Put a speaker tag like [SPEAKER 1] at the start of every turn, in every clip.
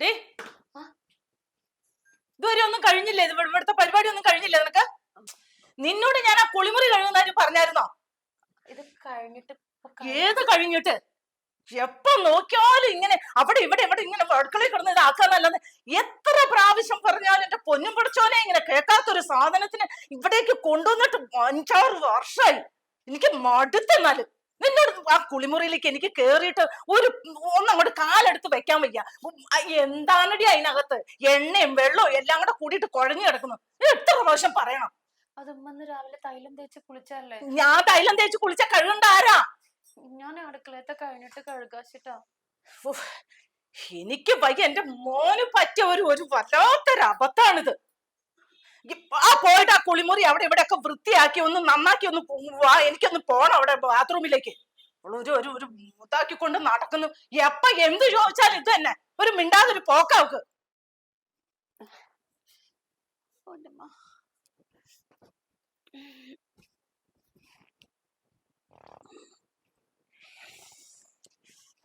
[SPEAKER 1] Day ഇതുവരെ ഒന്നും കഴിഞ്ഞില്ലേ? ഇത് ഇവിടുത്തെ പരിപാടി ഒന്നും കഴിഞ്ഞില്ലേ നിനക്ക്? നിന്നോട് ഞാൻ ആ കുളിമുറി കഴിഞ്ഞു പറഞ്ഞായിരുന്നോ?
[SPEAKER 2] ഇത് കഴിഞ്ഞിട്ട്
[SPEAKER 1] ഏത് കഴിഞ്ഞിട്ട്? എപ്പോ നോക്കിയാലും ഇങ്ങനെ അവിടെ ഇവിടെ ഇവിടെ ഇങ്ങനെ അടുക്കളയിൽ കിടന്ന് ഇതാക്കാന്നല്ലെന്ന് എത്ര പ്രാവശ്യം പറഞ്ഞാലും എന്റെ പൊന്നും പിടിച്ചോനെ ഇങ്ങനെ കേൾക്കാത്തൊരു സാധനത്തിന് ഇവിടേക്ക് കൊണ്ടുവന്നിട്ട് അഞ്ചാറ് വർഷമായി എനിക്ക് മടുത്തെന്നാൽ. നിന്നോട് ആ കുളിമുറിയിലേക്ക് എനിക്ക് കേറിയിട്ട് ഒരു ഒന്നങ്ങോട്ട് കാലെടുത്ത് വെക്കാൻ വയ്യ. എന്താണടി അതിനകത്ത്? എണ്ണയും വെള്ളവും എല്ലാം കൂടെ കൂടിയിട്ട് കുഴഞ്ഞു കിടക്കുന്നു. എത്ര പ്രാവശ്യം പറയണം?
[SPEAKER 2] അതുമ്മന്ന് രാവിലെ തൈലം തേച്ച് കുളിച്ചല്ലേ
[SPEAKER 1] ഞാൻ തൈലം തേച്ച് കുളിച്ച കഴുകണ്ട ആരാ?
[SPEAKER 2] ഞാൻ അടുക്കളത്തെ കഴിഞ്ഞിട്ട് കഴുകാച്ചിട്ടാ.
[SPEAKER 1] എനിക്ക് വയ്യ. എന്റെ മോന് പറ്റിയ ഒരു ഒരു വല്ലാത്തൊരു അബദ്ധാണിത് ഈ- ആ പോയിട്ട് ആ കുളിമുറി അവിടെ ഇവിടെ ഒക്കെ വൃത്തിയാക്കി ഒന്ന് നന്നാക്കി ഒന്ന് വാ എനിക്കൊന്ന് പോണം അവിടെ ബാത്റൂമിലേക്ക്. ഒരു ഒരു ഒരു മൂത്താക്കിക്കൊണ്ട് നടക്കുന്നു. എപ്പ എന്ത് ചോദിച്ചാൽ ഇത് തന്നെ. ഒരു മിണ്ടാതൊരു പോക്കാവക്ക്.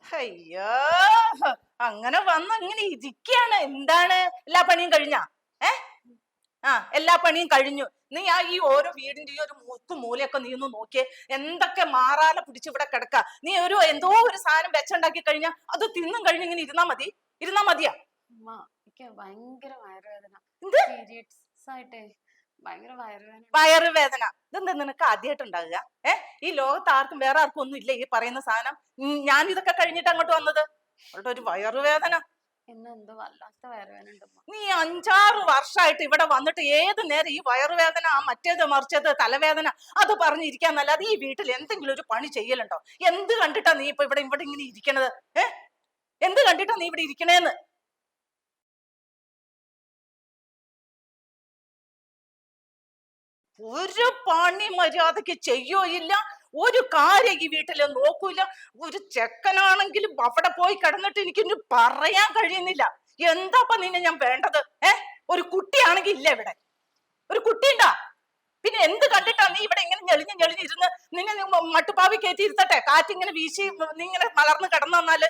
[SPEAKER 1] അയ്യോ അങ്ങനെ വന്ന് അങ്ങനെ ഇരിക്കാണ്. എന്താണ്? എല്ലാ പണിയും കഴിഞ്ഞാ? ഏ? ആ എല്ലാ പണിയും കഴിഞ്ഞു. നീ ആ ഈ ഓരോ വീടിന്റെ ഈ ഒരു മുക്കും മൂലയൊക്കെ നീ ഒന്ന് നോക്കിയേ. എന്തൊക്കെ മാറാല പിടിച്ച് ഇവിടെ കിടക്ക. നീ ഒരു എന്തോ ഒരു സാധനം വെച്ചുണ്ടാക്കി കഴിഞ്ഞാ അത് തിന്നും കഴിഞ്ഞ് ഇങ്ങനെ ഇരുന്നാ മതി. ഇരുന്നാ മതിയാ.
[SPEAKER 2] ഭയങ്കര വയറുവേദന.
[SPEAKER 1] എന്ത്?
[SPEAKER 2] പീരിയഡ്സ് ആയിട്ടേ വയറുവേദന.
[SPEAKER 1] വയറുവേദന. ഇതെന്താ നിനക്ക് ആദ്യമായിട്ട് ഉണ്ടാകുക ഏ? ഈ ലോകത്ത് ആർക്കും വേറെ ആർക്കും ഒന്നും ഇല്ല ഈ പറയുന്ന സാധനം. ഞാൻ ഇതൊക്കെ കഴിഞ്ഞിട്ട് അങ്ങോട്ട് വന്നത്? അവളുടെ ഒരു വയറുവേദന. നീ അഞ്ചാറ് വർഷമായിട്ട് ഇവിടെ വന്നിട്ട് ഏത് നേരം ഈ വയറുവേദന ആ മറ്റേത് മറിച്ചത് തലവേദന അത് പറഞ്ഞിരിക്കാന്നല്ലാതെ ഈ വീട്ടിൽ എന്തെങ്കിലും ഒരു പണി ചെയ്യലുണ്ടോ? എന്ത് കണ്ടിട്ടാ നീ ഇപ്പൊ ഇവിടെ ഇവിടെ ഇങ്ങനെ ഇരിക്കണത്? ഏ? എന്ത് കണ്ടിട്ടാ നീ ഇവിടെ ഇരിക്കണേന്ന്? ഒരു പണി മര്യാദയ്ക്ക് ചെയ്യോ ഇല്ല? ഒരു കാര്യം ഈ വീട്ടിൽ നോക്കൂല ഒരു ചെക്കനാണെങ്കിലും അവിടെ പോയി കിടന്നിട്ട് എനിക്കൊന്നും പറയാൻ കഴിയുന്നില്ല എന്താപ്പ നിന്നെ ഞാൻ വേണ്ടത് ഏ ഒരു കുട്ടിയാണെങ്കിൽ ഇല്ല ഇവിടെ ഒരു കുട്ടിയുണ്ടാ പിന്നെ എന്ത് കണ്ടിട്ടാണ് നീ ഇവിടെ ഇങ്ങനെ ഞെളിഞ്ഞ് ഞെളിഞ്ഞിരുന്ന് നിന്നെ മട്ടുപ്പാവി കയറ്റി കാറ്റിങ്ങനെ വീശി നീ ഇങ്ങനെ മലർന്ന് കിടന്നു വന്നാൽ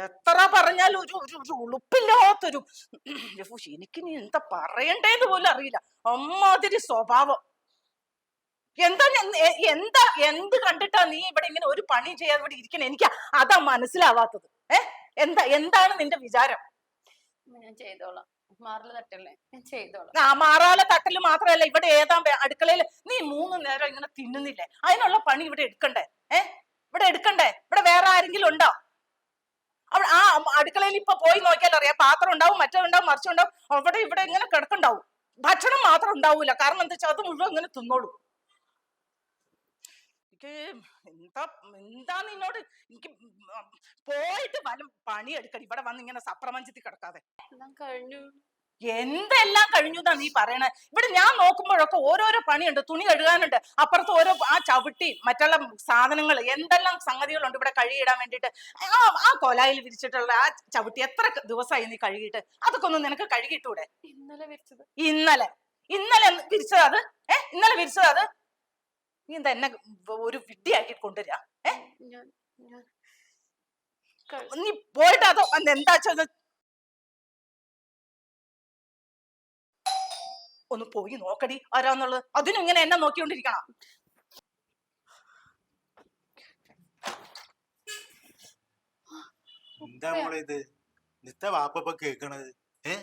[SPEAKER 1] എത്ര പറഞ്ഞാലും ഒരു ഒരു ഒരു ഉളുപ്പില്ലാത്തൊരു എനിക്ക് എനിക്കിനി എന്താ പറയണ്ടേന്ന് പോലും അറിയില്ല അമ്മാതിരി സ്വഭാവം എന്താ എന്താ എന്ത് കണ്ടിട്ടാ നീ ഇവിടെ ഇങ്ങനെ ഒരു പണി ചെയ്യാതെ ഇവിടെ ഇരിക്കണേ? എനിക്ക് അതാ മനസ്സിലാവാത്തത്. ഏ? എന്താ എന്താണ് നിന്റെ വിചാരം?
[SPEAKER 2] ഞാൻ ചെയ്തോളാം.
[SPEAKER 1] ആ മാറാല തട്ടൽ മാത്രല്ല ഇവിടെ ഏതാ അടുക്കളയിൽ നീ മൂന്ന് നേരം ഇങ്ങനെ തിന്നുന്നില്ലേ? അതിനുള്ള പണി ഇവിടെ എടുക്കണ്ടേ? ഏ? ഇവിടെ എടുക്കണ്ടേ? ഇവിടെ വേറെ ആരെങ്കിലും ഉണ്ടോ? അവിടെ ആ അടുക്കളയിൽ ഇപ്പൊ പോയി നോക്കിയാൽ അറിയാം പാത്രം ഉണ്ടാവും മറ്റേ ഉണ്ടാവും മറിച്ചുണ്ടാവും അവിടെ ഇവിടെ ഇങ്ങനെ കിടക്കുണ്ടാവും ഭക്ഷണം മാത്രം ഉണ്ടാവൂല. കാരണം എന്താ വെച്ചാൽ അത് മുഴുവൻ ഇങ്ങനെ തിന്നോളൂ. എനിക്ക് എന്താ എന്താ നിന്നോട്? എനിക്ക് പോയിട്ട് വല്ല പണിയെടുക്കണം ഇവിടെ വന്ന് ഇങ്ങനെ സപ്രപഞ്ചത്തിൽ കിടക്കാതെ.
[SPEAKER 2] കഴിഞ്ഞു.
[SPEAKER 1] എന്തെല്ലാം കഴിഞ്ഞു എന്നാ നീ പറയണേ? ഇവിടെ ഞാൻ നോക്കുമ്പോഴൊക്കെ ഓരോരോ പണിയുണ്ട്. തുണി കഴുകാനുണ്ട്. അപ്പുറത്ത് ഓരോ ആ ചവിട്ടി മറ്റുള്ള സാധനങ്ങൾ എന്തെല്ലാം സംഗതികളുണ്ട് ഇവിടെ കഴുകിയിടാൻ വേണ്ടിയിട്ട്. ആ ആ കൊലായിൽ വിരിച്ചിട്ടുള്ള ആ ചവിട്ടി എത്ര ദിവസമായി നീ കഴുകിയിട്ട്? അതൊക്കെ ഒന്ന് നിനക്ക് കഴുകിയിട്ടൂടെ?
[SPEAKER 2] ഇന്നലെ
[SPEAKER 1] ഇന്നലെ. ഇന്നലെ വിരിച്ചത് അത്? ഏഹ് ഇന്നലെ വിരിച്ചത് അത്? നീ എന്താ എന്നെ ഒരു വിഡ്ഢിയാക്കി കൊണ്ടുവരിക ഏ? നീ പോയിട്ട് അതോ എന്താ ഒന്ന് പോയി നോക്കടി. ആരാന്നുള്ളത്? അതിനും ഇങ്ങനെ എന്നെ നോക്കിക്കൊണ്ടിരിക്കണം.
[SPEAKER 3] എന്താ മോളെ ഇത്? നിത്ത വാപ്പ കേക്കണത്. ഏ?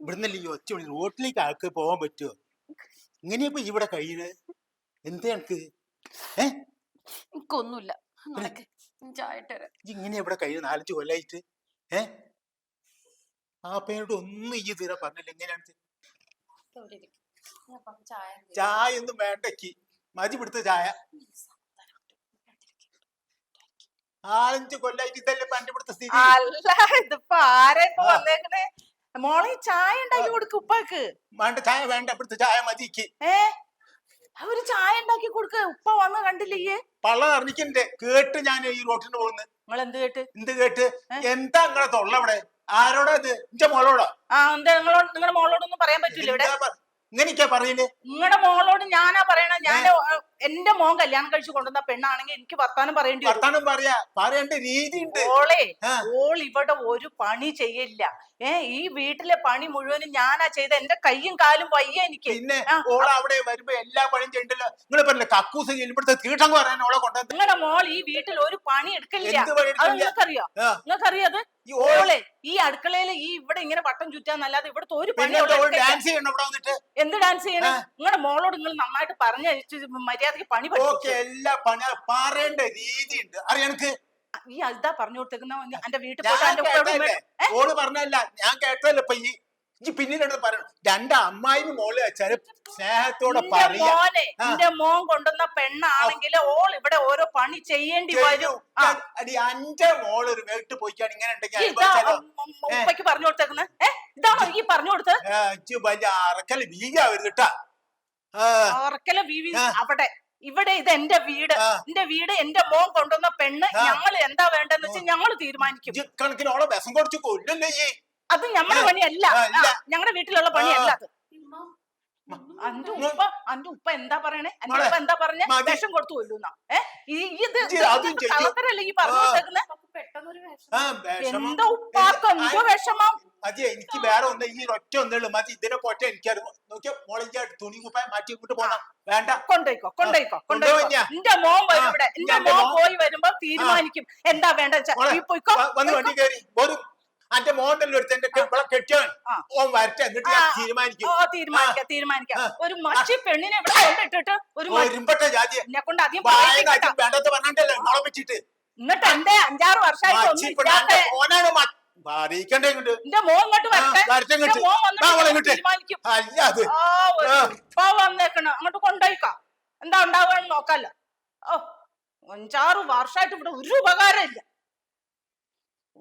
[SPEAKER 3] ഇവിടുന്നല്ലേ ഈ ഒച്ച വിളി റോട്ടിലേക്ക് ആൾക്ക് പോവാൻ പറ്റുമോ ഇങ്ങനെയപ്പോ ഇവിടെ കഴിയണത് എന്താ എനിക്ക് ഏ?
[SPEAKER 2] എനിക്കൊന്നുമില്ല. നടക്ക് ഞാൻ ചായ ഇട്ട് തരാം.
[SPEAKER 3] ഇങ്ങനെ ഇവിടെ കഴിഞ്ഞ നാലഞ്ച് കൊല്ലായിട്ട് ഏ? ആ പേരോട് ഒന്നും ഈ തീരെ പറഞ്ഞില്ല. എങ്ങനെയാണ് ഇത്?
[SPEAKER 2] ഇവിടെ ഇരിക്ക്. ഞാൻ കുറച്ച് ചായ
[SPEAKER 3] ചായ ഒന്നും വേണ്ടക്ക് മതി പിടുത്ത ചായ. നാലഞ്ച് കൊല്ലായിട്ട് ഇതല്ലേ പണ്ട് പിടുത്ത സ്ഥിതി?
[SPEAKER 1] അല്ല ഇതിപ്പോ ആരാ ഇപ്പൊ വന്നേക്കണേ? മോളെ ഈ ചായ ഉണ്ടാക്കി കൊടുക്കും ഉപ്പാക്ക്.
[SPEAKER 3] വേണ്ട ചായ വേണ്ട. ഇവിടുത്തെ ചായ മതിക്ക്
[SPEAKER 1] ഏ? ഒരു ചായ ഉണ്ടാക്കി കൊടുക്ക്. ഉപ്പ വന്ന് കണ്ടില്ലേ
[SPEAKER 3] പള്ള അറിഞ്ഞിക്കണ്ടേ കേട്ട് ഞാൻ ഈ റോട്ടിന് പോകുന്നത്.
[SPEAKER 1] നിങ്ങൾ എന്ത് കേട്ട്?
[SPEAKER 3] എന്ത് കേട്ട്? എന്താ നിങ്ങളെ തൊള്ള അവിടെ? ആരോടാ ഇത്? ഇന്റെ മോളോടാ.
[SPEAKER 1] ആ എന്താ നിങ്ങളോട് നിങ്ങളുടെ മോളോടൊന്നും പറയാൻ പറ്റില്ല ഇവിടെ?
[SPEAKER 3] ഇങ്ങനെയൊക്കെയാ പറയില്ലേ
[SPEAKER 1] നിങ്ങളുടെ മോളോട് ഞാനാ പറയണ ഞാൻ എന്റെ മോൻ കല്യാണം കഴിച്ചു കൊണ്ടുവന്ന പെണ്ണാണെങ്കിൽ എനിക്ക് വർത്താനം പറയേണ്ടി
[SPEAKER 3] വർത്താനം പറയാ. പറയേണ്ട രീതി ഉണ്ട്
[SPEAKER 1] ഓളെ ഓൾ ഇവിടെ ഒരു പണി ചെയ്യില്ല ഏ ഈ വീട്ടിലെ പണി മുഴുവനും ഞാനാ ചെയ്ത എന്റെ കൈയും കാലും വയ്യ എനിക്ക്.
[SPEAKER 3] പിന്നെ ഓൾ അവിടെ വരുമ്പോ എല്ലാ പണിയും ചെയ്യണ്ടല്ലോ. നിങ്ങൾ പറഞ്ഞില്ല കക്കൂസ് ഇവിടുത്തെ തീട്ടം പറയാൻ ഓളെ കൊണ്ടുവന്ന്
[SPEAKER 1] നിങ്ങളുടെ മോൾ ഈ വീട്ടിൽ ഒരു പണി എടുക്കില്ല അത്? നിങ്ങൾക്കറിയോ.
[SPEAKER 3] ഈ ഓൾ
[SPEAKER 1] ഓളെ ഈ അടുക്കളയിൽ ഈ ഇവിടെ ഇങ്ങനെ വട്ടം ചുറ്റാന്നല്ലാതെ ഇവിടുത്തെ ഒരു പണി
[SPEAKER 3] ഡാൻസ് ചെയ്യണം ഇവിടെ വന്നിട്ട്?
[SPEAKER 1] എന്ത് ഡാൻസ് ചെയ്യണം. നിങ്ങളുടെ മോളോട് നിങ്ങൾ നന്നായിട്ട് പറഞ്ഞു മര്യാദയ്ക്ക് പണി
[SPEAKER 3] എല്ലാ പണി പറയേണ്ട രീതിയുണ്ട്.
[SPEAKER 1] ഈ അൽദാ പറഞ്ഞു കൊടുത്തേക്കുന്ന. എന്റെ വീട്ടിൽ പോയിട്ട്
[SPEAKER 3] പറഞ്ഞല്ല ഞാൻ കേട്ടല്ലോ ഇപ്പൊ ഈ ഈ പിന്നീട് പറയണം രണ്ട അമ്മായി മോൾ വെച്ചാൽ സ്നേഹത്തോടെ പറയാ.
[SPEAKER 1] എന്റെ മോൻ കൊണ്ടുവന്ന പെണ്ണാണെങ്കിൽ ഓൾ ഇവിടെ ഓരോ പണി ചെയ്യേണ്ടി വരും.
[SPEAKER 3] അടി അന്റെ മോൾ ഒരു വീട്ടിൽ പോയിക്കാണ് ഇങ്ങനെ ഉണ്ടെങ്കിൽ
[SPEAKER 1] പറഞ്ഞു കൊടുത്തേക്കുന്നത് ഏ ഇതാണോ ഈ പറഞ്ഞു കൊടുത്തത്?
[SPEAKER 3] ഇജ്ജ് വലിയ അറക്കൽ വീകാവരുത് വരുന്നിട്ടാ
[SPEAKER 1] അറക്കൽ വീവി അവിടെ ഇവിടെ ഇത് എന്റെ വീട്. എന്റെ വീട് എന്റെ മോൻ കൊണ്ടുവന്ന പെണ്ണ്. ഞങ്ങൾ എന്താ വേണ്ടെന്ന് വെച്ചാൽ ഞങ്ങൾ തീരുമാനിക്കും.
[SPEAKER 3] കണക്കിനോളം വിഷം കൊടുത്ത് കൊല്ലല്ലേ
[SPEAKER 1] അത്
[SPEAKER 3] ഞമ്മടെ.
[SPEAKER 1] പണിയല്ല. ഞങ്ങളുടെ വീട്ടിലുള്ള പണിയല്ല അത്. അന്റെ. ഉപ്പ അന്റെ ഉപ്പ എന്താ പറയണേ? അന്റെ
[SPEAKER 3] മോളെ,
[SPEAKER 1] ഉപ്പ എന്താ പറഞ്ഞ. വിഷം കൊടുത്തു കൊല്ലുന്ന. ഇത്
[SPEAKER 3] അതും.
[SPEAKER 1] കളത്തരല്ലേ ഈ പറഞ്ഞു എന്താ ഉപ്പാക്ക് എന്തോ വിഷമം.
[SPEAKER 3] എനിക്ക് വേറെ ഒന്ന് ഈ ഒറ്റ ഒന്നേ ഉള്ളൂ. മതി ഇതിനെ പോട്ടെ എനിക്കറിയാം നോക്കിയാ? മോളിന്റെ തുണി കുപ്പായ മാറ്റി ഇങ്ങോട്ട് പോണം. വേണ്ട.
[SPEAKER 1] കൊണ്ടോയിക്കോ കൊണ്ടോയിക്കോ കൊണ്ടോയിക്കോ. എന്റെ മോൻ വരും ഇവിടെ. എന്റെ മോൻ പോയി വരുമ്പോ തീരുമാനിക്കും. എന്താ വേണ്ട
[SPEAKER 3] മോളെ,
[SPEAKER 1] ഈ പോയിക്കോ
[SPEAKER 3] വന്ന് വണ്ടി കയറി. ഒരു അന്റെ മോണ്ടല്ലോ എടുത്ത് എന്റെ
[SPEAKER 1] ആ.
[SPEAKER 3] ഓൻ വരട്ടെ എന്നിട്ട് തീരുമാനിക്കും.
[SPEAKER 1] ഓ തീരുമാനിക്കാം തീരുമാനിക്കാം. ഒരു മച്ചി പെണ്ണിനെ ഇവിടെ കൊണ്ടിട്ടിട്ട് ഒരു
[SPEAKER 3] ഓ, ഇരുമ്പട്ട ജാതി.
[SPEAKER 1] എന്നെ കൊണ്ട് അധികം
[SPEAKER 3] വേണ്ടത് പറഞ്ഞിട്ടല്ലേ മോളെ വെച്ചിട്ട്?
[SPEAKER 1] എന്നിട്ട് എന്റെ അഞ്ചാറ് വർഷമായിട്ട്
[SPEAKER 3] മ- അറിയിക്കണ്ടേ ഇങ്ങോട്ട്?
[SPEAKER 1] എന്റെ മോൻ ഇങ്ങോട്ട് വരട്ടെ. മോൻ വന്നിട്ട് തീരുമാനിക്കും. ഉപ്പ വന്നേക്കണ. അങ്ങോട്ട് കൊണ്ടുപോയിക്കാം എന്താ ഉണ്ടാവാൻ നോക്കാല്ലോ. ഓ അഞ്ചാറ് വർഷമായിട്ട് ഇവിടെ ഒരു ഉപകാരം ഇല്ല.